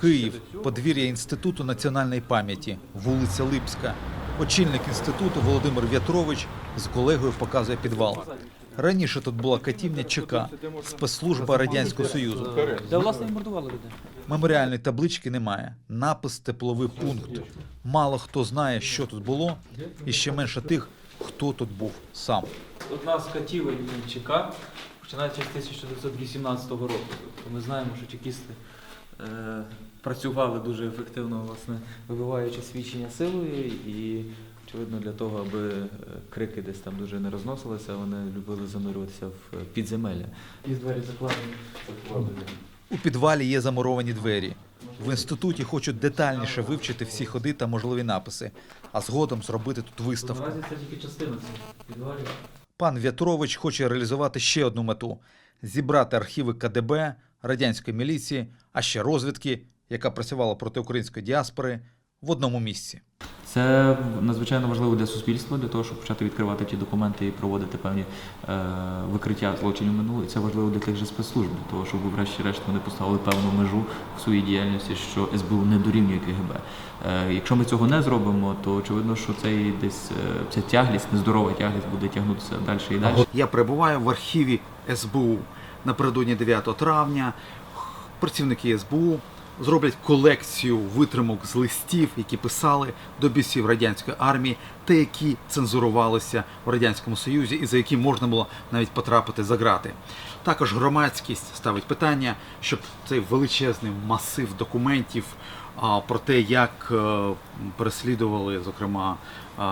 Київ, подвір'я Інституту національної пам'яті, вулиця Липська. Очільник інституту Володимир В'ятрович з колегою показує підвал. Раніше тут була катівня ЧК, спецслужба Радянського Союзу. Де власне мордували людей. Меморіальної таблички немає. Напис тепловий пункт. Мало хто знає, що тут було, і ще менше тих, хто тут був сам. Одна з катівель ЧК, починаючи з 1918 року. Тобто ми знаємо, що чекісти працювали дуже ефективно, власне, вибиваючи свідчення силою і. Очевидно, для того, аби е, крики десь там дуже не розносилися, вони любили занурюватися в е, підземелля. І двері закладені. У підвалі є замуровані двері. В інституті хочуть детальніше вивчити всі ходи та можливі написи, а згодом зробити тут виставку. Наразі це тільки частина підвалів. Пан В'ятрович хоче реалізувати ще одну мету: зібрати архіви КДБ, радянської міліції, а ще розвідки, яка працювала проти української діаспори, в одному місці. Це надзвичайно важливо для суспільства, для того, щоб почати відкривати ті документи і проводити певні е, викриття злочинів минулого. І це важливо для тих же спецслужб, для того, щоб врешті-решт вони поставили певну межу в своїй діяльності, що СБУ не дорівнює КГБ. Е, якщо ми цього не зробимо, то очевидно, що цей десь е, ця тяглість, нездорова тяглість буде тягнутися далі і далі. Я перебуваю в архіві СБУ напередодні 9 травня. Працівники СБУ зроблять колекцію витримок з листів, які писали до бійців радянської армії, та які цензурувалися в радянському союзі, і за які можна було навіть потрапити за грати. Також громадськість ставить питання, щоб цей величезний масив документів про те, як е, переслідували, зокрема,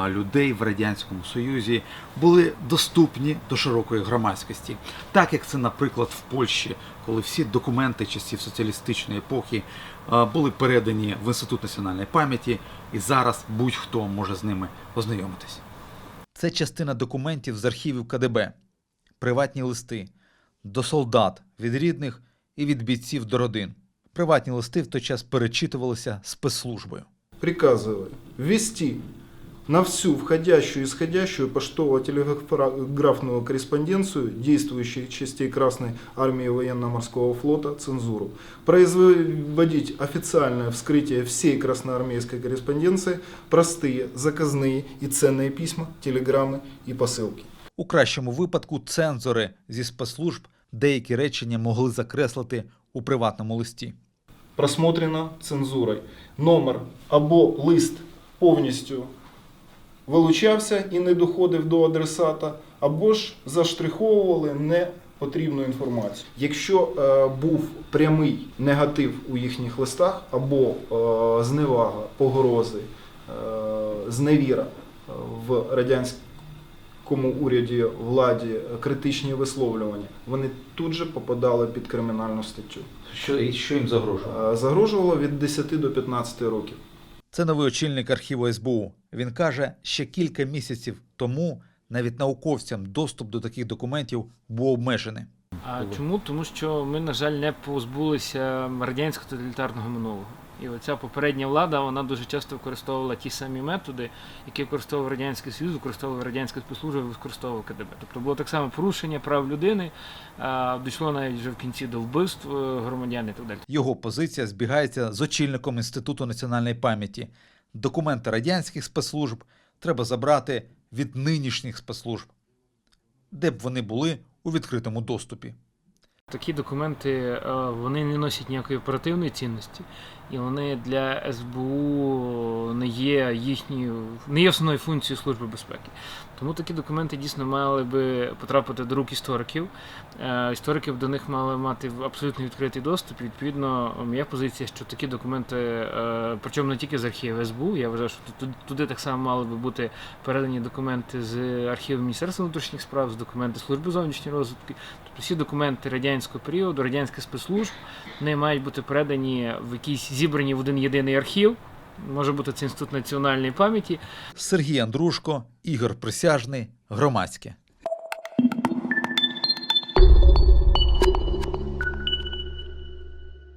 людей в радянському союзі, були доступні до широкої громадськості, так як це, наприклад, в Польщі, коли всі документи часів соціалістичної епохи а, були передані в інститут національної пам'яті, і зараз будь-хто може з ними ознайомитись. Це частина документів з архівів КДБ, приватні листи до солдат від рідних і від бійців до родин. Приватні листи в той час перечитувалися спецслужбою. приказываю ввести на всю входящую и исходящую поштово-телеграфную корреспонденцию действующих частей Красной Армии Военно-Морского флота цензуру, производить официальное вскрытие всей красноармейской корреспонденции, простые, заказные и ценные письма, телеграммы и посылки. У кращому випадку цензори зі спецслужб деякі речення могли закреслити у приватному листі. просмотрено цензурою. Номер або лист повністю вилучався і не доходив до адресата, або ж заштриховували непотрібну інформацію. Якщо е, був прямий негатив у їхніх листах, або е, зневага, погрози, е, зневіра е, в радянському уряді владі, е, критичні висловлювання, вони тут же попадали під кримінальну статтю. Що, що їм загрожувало? Е, Загрожувало від 10 до 15 років. Це новий очільник архіву СБУ. Він каже, ще кілька місяців тому навіть науковцям доступ до таких документів був обмежений. А чому? Тому що ми, на жаль, не позбулися радянського тоталітарного минулого. І оця попередня влада вона дуже часто використовувала ті самі методи, які використовував Радянський Союз, використовував Радянська спецслужба, використовував КДБ. Тобто було так само порушення прав людини, дійшло навіть вже в кінці до вбивств е, громадян і так далі. Його позиція збігається з очільником Інституту національної пам'яті. Документи радянських спецслужб треба забрати від нинішніх спецслужб, де б вони були у відкритому доступі. Такі документи е, вони не носять ніякої оперативної цінності, і вони для СБУ не є їхньою, не є основною функцією Служби безпеки. Тому такі документи дійсно мали би потрапити до рук істориків. Е, Історики б до них мали мати абсолютно відкритий доступ. Відповідно, моя позиція, що такі документи, е, причому не тільки з архіву СБУ, я вважаю, що туди так само мали би бути передані документи з архіву Міністерства внутрішніх справ, з документи Служби зовнішньої розвитки. Тобто всі документи радянського періоду, радянських спецслужб, вони мають бути передані в якісь зібрані в один єдиний архів. Може бути це інститут національної пам'яті, Сергій Андрушко, Ігор Присяжний, Громадське.